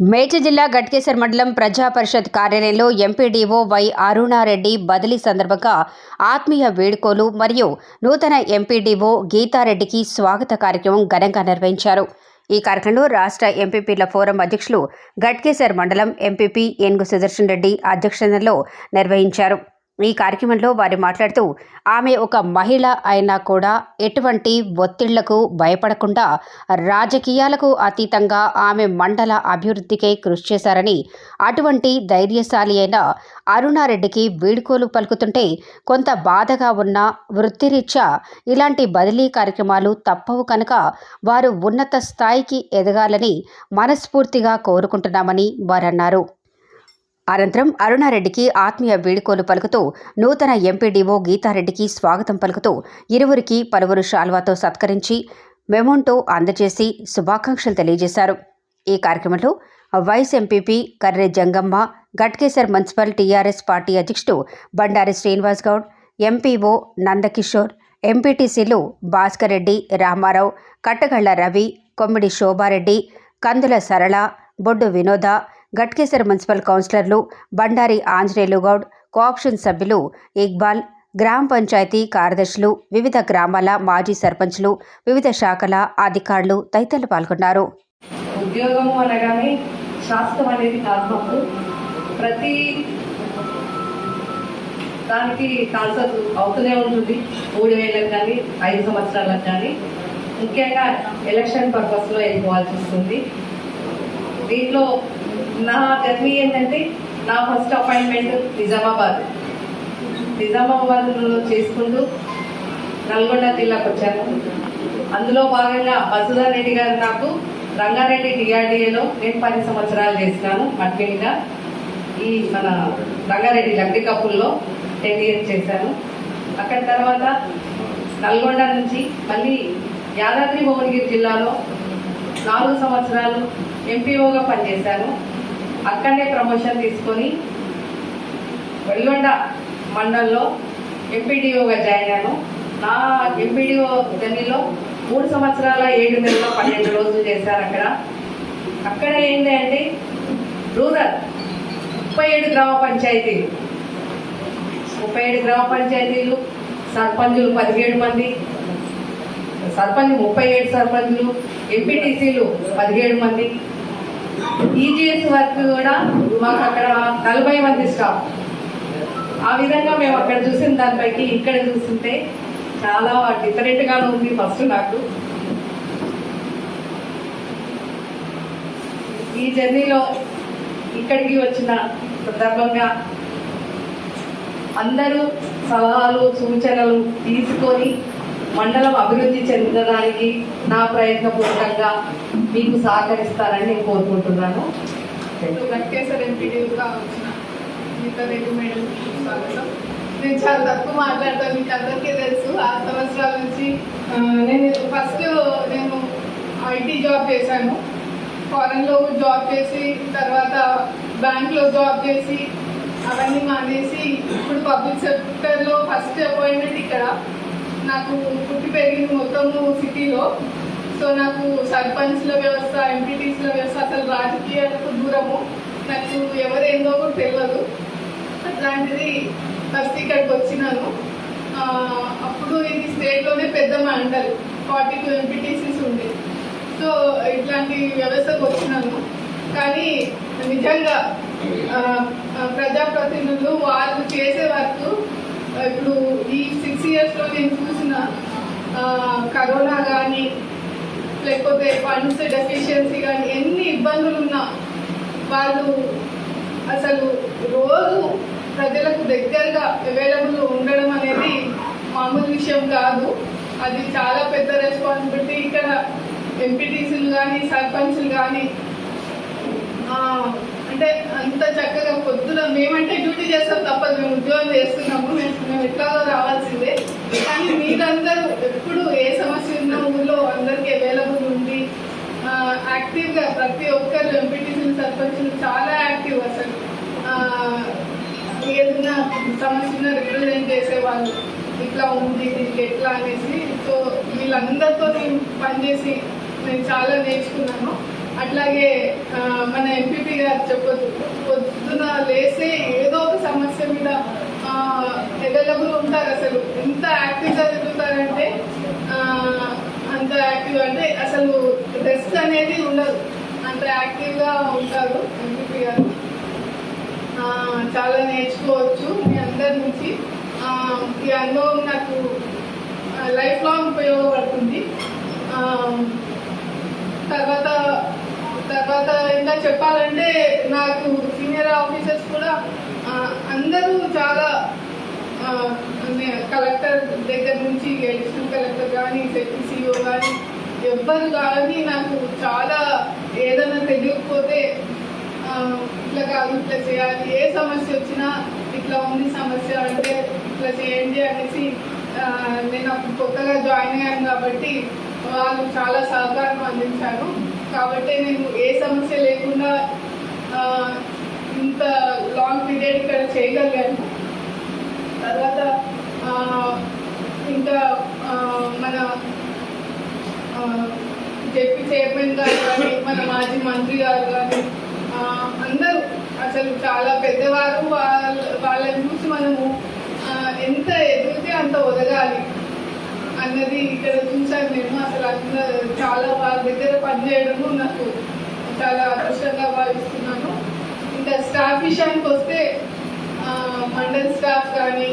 మేడ్చల్ జిల్లా గట్కేసర్ మండలం ప్రజా పరిషత్ కార్యాలయంలో ఎంపీడీఓ వై అరుణారెడ్డి బదిలీ సందర్భంగా ఆత్మీయ వేడుకోలు మరియు నూతన ఎంపీడీఓ గీతారెడ్డికి స్వాగత కార్యక్రమం ఘనంగా నిర్వహించారు. ఈ కార్యక్రమంలో రాష్ట్ర ఎంపీపీల ఫోరం అధ్యక్షులు గట్కేసర్ మండలం ఎంపీపీ ఏనుగు సుదర్శన్ రెడ్డి అధ్యక్షతలో నిర్వహించారు. ఈ కార్యక్రమంలో వారు మాట్లాడుతూ ఆమె ఒక మహిళ అయినా కూడా ఎటువంటి ఒత్తిళ్ళకు భయపడకుండా రాజకీయాలకు అతీతంగా ఆమె మండల అభివృద్ధికే కృషి చేశారని అటువంటి ధైర్యశాలి అయిన అరుణారెడ్డికి వీడ్కోలు పలుకుతుంటే కొంత బాధగా ఉన్న వృత్తిరీత్యా ఇలాంటి బదిలీ కార్యక్రమాలు తప్పవు కనుక వారు ఉన్నత స్థాయికి ఎదగాలని మనస్ఫూర్తిగా కోరుకుంటున్నామని వారన్నారు. అనంతరం అరుణారెడ్డికి ఆత్మీయ వీడుకోలు పలుకుతూ నూతన ఎంపీడీఓ గీతారెడ్డికి స్వాగతం పలుకుతూ ఇరువురికి పలువురు శాల్వాతో సత్కరించి మెమోంటో అందజేసి శుభాకాంక్షలు తెలియజేశారు. ఈ కార్యక్రమంలో vice MPP Karre Jangamma Ghatkesar municipal TRS party అధ్యక్షుడు బండారి శ్రీనివాస్ గౌడ్ ఎంపీఓ నందకిషోర్ ఎంపీటీసీలు భాస్కర్ రెడ్డి రామారావు కట్టగళ్ళ రవి కొమ్మిడి శోభారెడ్డి కందుల సరళ బొడ్డు వినోద గట్కేసర్ మున్సిపల్ కౌన్సిలర్లు బండారి ఆంజనేయులు గౌడ్ కోఆప్షన్ సభ్యులు ఇక్బాల్ గ్రామ పంచాయతీ కార్యదర్శులు వివిధ గ్రామాల మాజీ సర్పంచ్లు వివిధ శాఖల అధికారులు తదితరులు పాల్గొన్నారు. ఉద్యోగము అనగానే శాస్త్రం అనేది కాదు ప్రతి దానికి కాన్సర్ అవుతూనే ఉంటుంది. మూడు వేలకు కానీ ఐదు సంవత్సరాలకు కానీ. ముఖ్యంగా ఎలక్షన్ పర్పస్లో వెళ్ళిపోవాల్సి వస్తుంది. దీంట్లో నా జర్నీ ఏంటంటే నా ఫస్ట్ అపాయింట్మెంట్ నిజామాబాద్. నిజామాబాద్లో చేసుకుంటూ నల్గొండ జిల్లాకు వచ్చాను. అందులో భాగంగా బసుధర్ రెడ్డి గారు నాకు రంగారెడ్డి డిఆర్డిఏలో నేను పది సంవత్సరాలు చేసినాను. అడ్మిన్గా ఈ మన రంగారెడ్డి లబ్ధి కప్పుల్లో టెన్ ఇయర్స్ చేశాను. అక్కడ తర్వాత నల్గొండ నుంచి మళ్ళీ యాదాద్రి భువనగిరి జిల్లాలో నాలుగు సంవత్సరాలు ఎంపీఓగా పనిచేశాను. అక్కడనే ప్రమోషన్ తీసుకొని వెల్గొండ మండల్లో ఎంపీడీఓగా జాయిన్ అయ్యాను. నా ఎంపీడీఓ జర్నీలో మూడు సంవత్సరాల ఏడు నెలల పన్నెండు రోజులు చేశారు అక్కడ. అక్కడ ఏంటి అంటే రూరల్ ముప్పై ఏడు గ్రామ పంచాయతీలు. ముప్పై ఏడు గ్రామ పంచాయతీలు సర్పంచులు పదిహేడు మంది సర్పంచ్ ముప్పై ఏడు సర్పంచులు ఎంపీటీసీలు పదిహేడు మంది. ఈజీఎస్ వర్క్ కూడా మాకు అక్కడ నలభై మంది స్టాఫ్ ఆ విధంగా మేము అక్కడ చూసిన దానిపైకి ఇక్కడ చూస్తుంటే చాలా డిఫరెంట్గానే ఉంది ఫస్ట్ నాకు. ఈ జర్నీలో ఇక్కడికి వచ్చిన సందర్భంగా అందరూ సలహాలు సూచనలు తీసుకొని మండలం అభివృద్ధి చెందడానికి నా ప్రయత్నపూర్వకంగా మీకు సహకరిస్తారని నేను కోరుకుంటున్నాను. గట్కేసర్ ఎంపీడీగా వచ్చిన గీతా రెడ్డి మేడం స్వాగతం. నేను చాలా తక్కువ మాట్లాడతాను మీకు అందరికీ తెలుసు. ఆరు సంవత్సరాల నుంచి నేను ఫస్ట్ నేను ఐటీ జాబ్ చేశాను. ఫారెన్లో జాబ్ చేసి తర్వాత బ్యాంక్లో జాబ్ చేసి అవన్నీ మానేసి ఇప్పుడు పబ్లిక్ సెక్టర్లో ఫస్ట్ అపాయింట్మెంట్ ఇక్కడ. నాకు పుట్టి పెరిగింది మొత్తము సిటీలో. సో నాకు సర్పంచ్ల వ్యవస్థ ఎంపీటీస్ల వ్యవస్థ అసలు రాజకీయాలకు దూరము. నాకు ఎవరేందో కూడా తెలియదు అట్లాంటిది ఫస్ట్ ఇక్కడికి వచ్చినాను. అప్పుడు ఇది స్టేట్లోనే పెద్ద మండలి. ఫార్టీ టూ ఎంపీటీసీస్ ఉంది సో ఇట్లాంటి వ్యవస్థకు వచ్చినాను. కానీ నిజంగా ప్రజాప్రతినిధులు వాళ్ళు చేసే వర్క్ ఇప్పుడు ఈ సిక్స్ ఇయర్స్లో నేను చూసిన కరోనా కానీ లేకపోతే ఫండ్స్ డెఫిషియన్సీ కానీ ఎన్ని ఇబ్బందులు ఉన్నా వాళ్ళు అసలు రోజు ప్రజలకు దగ్గరగా అవైలబుల్ ఉండడం అనేది మామూలు విషయం కాదు. అది చాలా పెద్ద రెస్పాన్సిబిలిటీ ఇక్కడ ఎంపీటీసీలు కానీ సర్పంచ్లు కానీ అంటే అంత చక్కగా పొద్దున మేమంటే డ్యూటీ చేస్తాం తప్పదు. మేము ఉద్యోగం చేస్తున్నాము. మేము మేము ఎట్లాగో రావాల్సిందే. కానీ మీరందరూ ఎప్పుడు ఏ సమస్య ఉన్న ఊళ్ళో అందరికీ అవైలబుల్ ఉండి యాక్టివ్గా ప్రతి ఒక్కరు ఎంపీటీసీ సర్పంచులు చాలా యాక్టివ్ అసలు. ఏదైనా సమస్య ఉన్నా రిప్రజెంట్ చేసేవాళ్ళు ఇట్లా ఉంది దీనికి ఎట్లా అనేసి. సో వీళ్ళందరితో నేను పనిచేసి నేను చాలా నేర్చుకున్నాను అట్లాగే మన ఎంపీపీ గారు చెప్పొద్దు. పొద్దున లేసే ఏదో ఒక సమస్య మీద అవైలబుల్ ఉంటారు అసలు. ఎంత యాక్టివ్గా తిరుగుతారంటే అంత యాక్టివ్ అంటే అసలు రెస్ట్ అనేది ఉండదు. అంత యాక్టివ్గా ఉంటారు ఎంపీపీ గారు. చాలా నేర్చుకోవచ్చు మీ అందరి నుంచి. ఈ అనుభవం నాకు లైఫ్ లాంగ్ ఉపయోగపడుతుంది. తర్వాత తర్వాత ఇంకా చెప్పాలంటే నాకు సీనియర్ ఆఫీసర్స్ కూడా అందరూ చాలా కలెక్టర్ దగ్గర నుంచి అడిషనల్ కలెక్టర్ కానీ సిఓ కానీ ఎవ్వరు కానీ నాకు చాలా ఏదైనా తెలియకపోతే ఇట్లా కాదు ఇట్లా చేయాలి. ఏ సమస్య వచ్చినా ఇట్లా ఉంది సమస్య అంటే ఇట్లా చేయండి అనేసి నేను అప్పుడు కొత్తగా జాయిన్ అయ్యాను కాబట్టి వాళ్ళు చాలా సహకారం అందించారు. కాబట్టి నేను ఏ సమస్య లేకుండా ఇంత లాంగ్ పీరియడ్ ఇక్కడ చేయగలిగాను. తర్వాత ఇంకా మన జెపి చైర్మన్ గారు కానీ మన మాజీ మంత్రి గారు కానీ అందరూ అసలు చాలా పెద్దవారు వాళ్ళ వాళ్ళని చూసి మనము ఎంత ఎదిగితే అంత ఒదగాలి. అన్నది ఇక్కడ చూసాను నేను. అసలు అందరూ చాలా వాళ్ళ దగ్గర పనిచేయడము నాకు చాలా అదృష్టంగా భావిస్తున్నాను. ఇంకా స్టాఫ్ విషయానికి వస్తే మండల్ స్టాఫ్ కానీ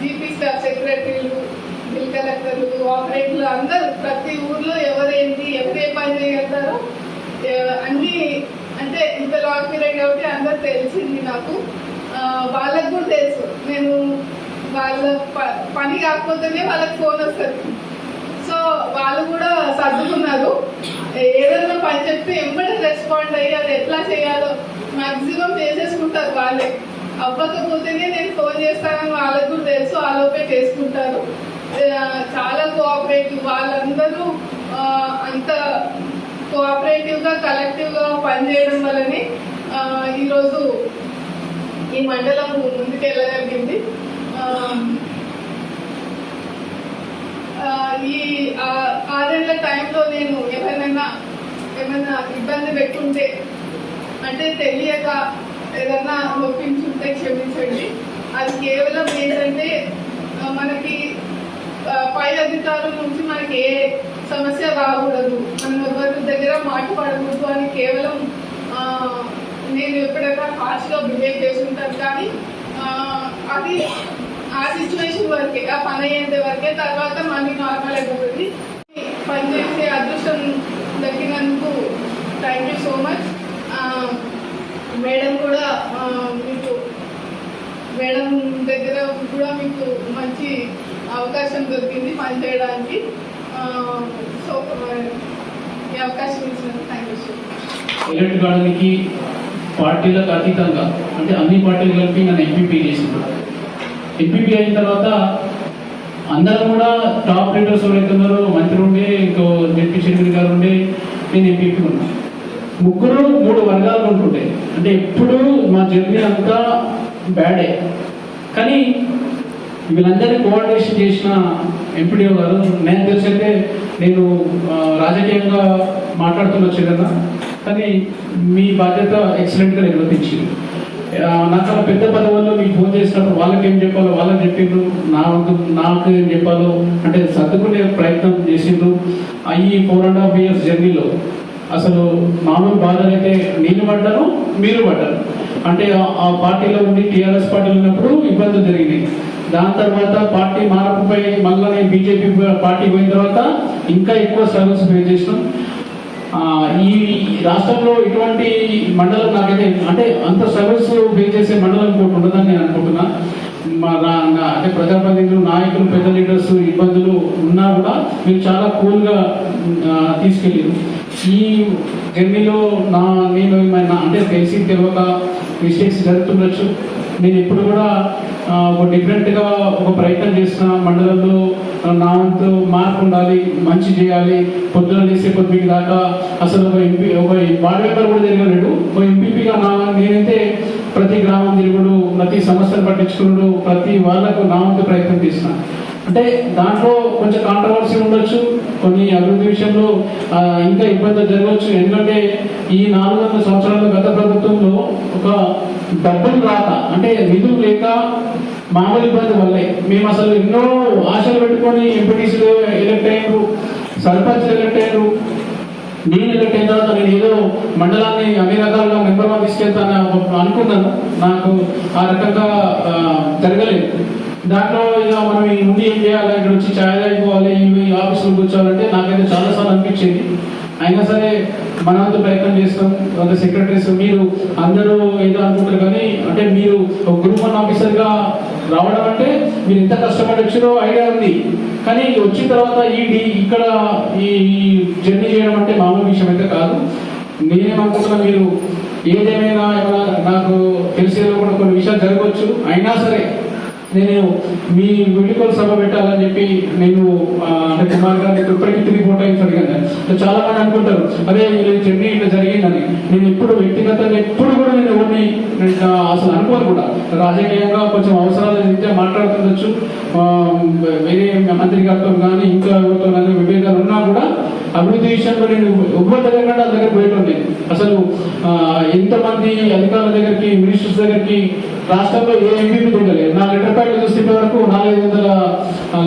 జీపీ స్టాఫ్ సెక్రటరీలు బిల్ కలెక్టర్లు ఆపరేటర్లు అందరూ ప్రతి ఊర్లో ఎవరేంటి ఎవరే పని చేయగలుగుతారో అన్నీ అంటే ఇంత లాంగ్ పీరియడ్ కాబట్టి అందరు తెలిసింది నాకు. వాళ్ళకు కూడా తెలుసు. నేను వాళ్ళ ప- పని కాకపోతేనే వాళ్ళకి ఫోన్ వస్తుంది. సో వాళ్ళు కూడా సర్దుకున్నారు. ఏదైనా పని చెప్తే ఎంబడే రెస్పాండ్ అయ్యి అది ఎట్లా చేయాలో మ్యాక్సిమం చేసేసుకుంటారు వాళ్ళే. అవ్వకపోతేనే నేను ఫోన్ చేస్తానని వాళ్ళకు కూడా తెలుసు ఆలోపే చేసుకుంటారు. చాలా కోఆపరేటివ్ వాళ్ళందరూ అంత కోఆపరేటివ్గా కలెక్టివ్గా పనిచేయడం వల్లనే ఈరోజు ఈ మండలం ముందుకు వెళ్ళగలిగింది ఈ ఆరేళ్ళ టైంలో నేను ఎవరైనా ఏమైనా ఇబ్బంది పెట్టుంటే అంటే తెలియక ఏదన్నా నొప్పించుంటే క్షమించండి. అది కేవలం ఏంటంటే మనకి పై అధికారుల నుంచి మనకి ఏ సమస్య రాకూడదు. మనం ఎవరి దగ్గర మాట్లాడకూడదు అని కేవలం నేను ఎప్పుడైనా హార్ష్గా బిహేవ్ చేసి ఉంటాను కానీ అది ఆ సిచ్యువేషన్ వరకే ఆ పని అయ్యేంత వరకే తర్వాత మళ్ళీ నార్మల్ అయిపోతుంది పనిచేసే అదృష్టం దక్కినందుకు thank you so much madam కూడా మీకు మేడం దగ్గర కూడా మీకు మంచి అవకాశం దొరికింది పనిచేయడానికి చేయడానికి. సో ఈ అవకాశం ఇచ్చినందుకు థ్యాంక్ యూ సో మచ్ పార్టీలకు అతీతంగా అంటే అన్ని పార్టీలు కలిపి నన్ను ఎంపీపీ చేసింది ఎంపీపీ అయిన తర్వాత అందరం కూడా టాప్ లీడర్స్ ఎవరైతే ఉన్నారో మంత్రి ఉండే ఇంకో డిప్యూటీ చైర్మన్ గారు ఉండే నేను ఎంపీపీ ఉన్నా ముగ్గురు మూడు వర్గాలు ఉంటుండే. అంటే ఎప్పుడు మా జర్నీ అంతా బ్యాడే. కానీ వీళ్ళందరినీ కోఆర్డినేషన్ చేసిన ఎంపీడీఓ గారు నేను తెలిసైతే నేను రాజకీయంగా రాజకీయంగా మాట్లాడుతుండొచ్చు కదా కానీ మీ బాధ్యత ఎక్సలెంట్గా నిర్వర్తించింది. నాకు పెద్ద పదవుల్లో మీకు ఫోన్ చేసినప్పుడు వాళ్ళకి ఏం చెప్పాలో వాళ్ళకి చెప్పిండ్రు. నా నాకు ఏం చెప్పాలో అంటే సర్దుకునే ప్రయత్నం చేసిండ్రు. ఈ ఫోర్ అండ్ హాఫ్ ఇయర్స్ జర్నీలో అసలు మామూలు బాధలు అయితే నేను పడ్డాను మీరు పడ్డారు. అంటే ఆ- పార్టీలో ఉండి టీఆర్ఎస్ పార్టీలో ఉన్నప్పుడు ఇబ్బందులు జరిగినాయి. దాని తర్వాత పార్టీ మారకపోయి మళ్ళీ బీజేపీ పార్టీ పోయిన తర్వాత ఇంకా ఎక్కువ స్ట్రగుల్స్ ఫేస్ చేసినాం. ఈ రాష్ట్రంలో ఇటువంటి మండలం నాకైతే అంటే అంత సర్వీస్ ఫేస్ చేసే మండలం ఇంకోటి ఉండదని నేను అనుకుంటున్నా. మా అంటే ప్రజాప్రతినిధులు నాయకులు పెద్ద లీడర్స్ ఇబ్బందులు ఉన్నా కూడా మీరు చాలా కూల్గా తీసుకెళ్ళారు. ఈ జర్నీలో నా నేను ఏమైనా అంటే తెలిసి తెలియక మిస్టేక్స్ జరుగుతుండొచ్చు. నేను ఎప్పుడు కూడా ఒక డిఫరెంట్గా ఒక ప్రయత్నం చేసిన మండలంలో నా వంతు మార్పు ఉండాలి మంచి చేయాలి. పొద్దున లేసే పొద్దుకి దాకా అసలు ఒక ఎంపీ ఒక వార్డు మెంబర్ కూడా తిరగలేడు. ఒక ఎంపీపీగా నా నేనైతే ప్రతి గ్రామం తిరుగుడు ప్రతి సమస్యను పట్టించుకున్నాడు ప్రతి వాళ్ళకు నా వంతు ప్రయత్నం చేసిన అంటే దాంట్లో కొంచెం కాంట్రవర్సీ ఉండొచ్చు కొన్ని అభివృద్ధి విషయంలో ఇంకా ఇబ్బంది జరగవచ్చు ఎందుకంటే ఈ నాలుగు వందల సంవత్సరాల గత ప్రభుత్వంలో ఒక డబ్బులు రాక అంటే నిధులు లేక మామూలు ఇబ్బంది వల్లే. మేము అసలు ఎన్నో ఆశలు పెట్టుకొని ఎంపీటీసీలు ఎలక్ట్ అయ్యారు. సర్పంచ్ ఎలక్ట్ అయ్యారు. నేను ఎలక్ట్ అయిన తర్వాత నేను ఏదో మండలాన్ని అన్ని రకాలుగా మెంబర్గా తీసుకెళ్తాను అనుకున్నాను. నాకు ఆ రకంగా జరగలేదు. దాంట్లో ఇక మనం ఈ ముందు ఏం చేయాలి? ఇక్కడ వచ్చి ఛాయ్ అయిపోవాలి ఈ ఆఫీస్లో కూర్చోవాలంటే నాకైతే చాలాసార్లు అనిపించింది. అయినా సరే మన ప్రయత్నం చేస్తాం. ఒక సెక్రటరీస్ మీరు అందరూ ఏదో అనుకుంటారు కానీ అంటే మీరు ఒక గ్రూప్ వన్ ఆఫీసర్గా రావడం అంటే మీరు ఎంత కష్టపడి వచ్చారో ఐడియా ఉంది. కానీ వచ్చిన తర్వాత ఈ ఇక్కడ ఈ జర్నీ చేయడం అంటే మామూలు విషయం అయితే కాదు. నేనేమనుకుంటున్నా మీరు ఏదేమైనా నాకు తెలిసేదో కూడా కొన్ని విషయాలు జరగవచ్చు. అయినా సరే నేను మీ వీడియోల సభ పెట్టాలని చెప్పి నేను అంటే కుమార్ గారిని ఇప్పటికీ తిరిగి ఫోర్ అడిగాను. చాలా మంది అనుకుంటారు అదే నేను చెన్నై ఇట్లా జరిగిందని. నేను ఎప్పుడు వ్యక్తిగతంగా ఎప్పుడు కూడా నేను ఎవరిని అసలు అనుకోను కూడా. రాజకీయంగా కొంచెం అవసరాలు రీత్యా మాట్లాడుతుండొచ్చు. వేరే మంత్రి గారితో కానీ ఇంకా ఎవరితో కానీ విభేదాలు ఉన్నా కూడా అభివృద్ధి విషయంలో నేను ఎవ్వరి దగ్గర కంటే దగ్గర పోయేటండి అసలు ఎంతమంది అధికారుల దగ్గరికి మినిస్టర్స్ దగ్గరికి రాష్ట్రంలో ఏ ఎంపీ తిరగలేదు నా లెటర్ ప్యాడ్ చూసే వరకు నాలుగైదు వందల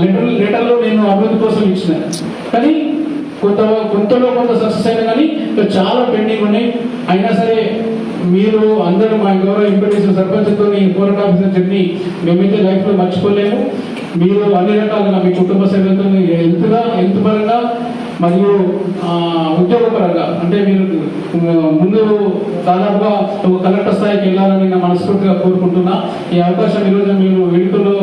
లెటర్ లెటర్లో నేను అభివృద్ధి కోసం ఇచ్చిన. కానీ కొంత కొంతలో కొంత సక్సెస్ అయినా కానీ చాలా పెండింగ్ ఉన్నాయి. అయినా సరే మీరు అందరూ మా గౌరవ ఎంపీటీసీ సర్పంచ్తో పోరాట ఆఫీసర్ చెప్పి మేమైతే లైఫ్లో మర్చిపోలేము. మీరు అన్ని రకాలుగా మీ కుటుంబ సభ్యులతో హెల్త్గా హెల్త్ పరంగా మరియు ఉద్యోగపరంగా అంటే మీరు ముందు దాదాపుగా ఒక కలెక్టర్ స్థాయికి వెళ్ళాలని నేను మనస్ఫూర్తిగా కోరుకుంటున్నా. ఈ అవకాశం ఈరోజు మీరు వేడుకలో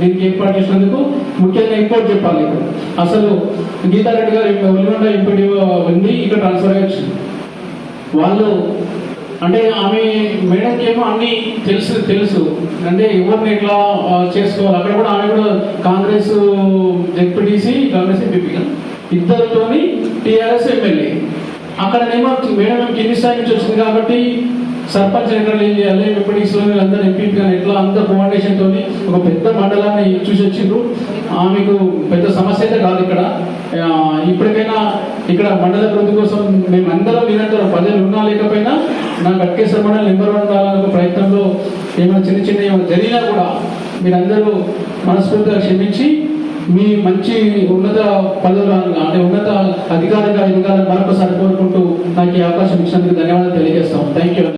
దీనికి ఏర్పాటు చేసినందుకు ముఖ్యంగా ఇంకోటి చెప్పాలి అసలు గీతారెడ్డి గారు ఒలిగొండ ఎంపీడీ ఉంది ఇక్కడ ట్రాన్స్ఫర్ అయ్యొచ్చు వాళ్ళు అంటే ఆమె మేడంకి ఏమో అన్ని తెలుసు తెలుసు. అంటే ఎవరిని ఎట్లా చేసుకోవాలి? అక్కడ కూడా ఆమె కూడా కాంగ్రెస్ జెడ్పీటీసీ కాంగ్రెస్ ఎంపీ ఇద్దరితోని టీఆర్ఎస్ ఎమ్మెల్యే. అక్కడనేమో మేడం ఏమో కింది స్థాయి నుంచి వచ్చింది కాబట్టి సర్పంచ్ ఎక్కడ ఏం చేయాలి? ఎంపీటీసీలో అందరూ ఎంపీ కానీ ఎట్లా? అంత కోఆర్డినేషన్ తోని ఒక పెద్ద మండలాన్ని చూసి వచ్చిండ్రు. ఆమెకు పెద్ద సమస్య అయితే కాదు ఇక్కడ. ఇప్పటికైనా ఇక్కడ మండల అభివృద్ధి కోసం మేము అందరం నిరంతరం ప్రజలు ఉన్నా లేకపోయినా నాకు అట్కేశ్వర మండలం నెంబర్ వన్ కావాలనే ప్రయత్నంలో ఏమైనా చిన్న చిన్న ఏమైనా జరిగినా కూడా మీరందరూ మనస్ఫూర్తిగా క్షమించి మీ మంచి ఉన్నత పదవులను అంటే ఉన్నత అధికారిగా ఎదగాలని మరొకసారి కోరుకుంటూ నాకు ఈ అవకాశం ఇచ్చినందుకు ధన్యవాదాలు తెలియజేస్తాం థ్యాంక్ యూ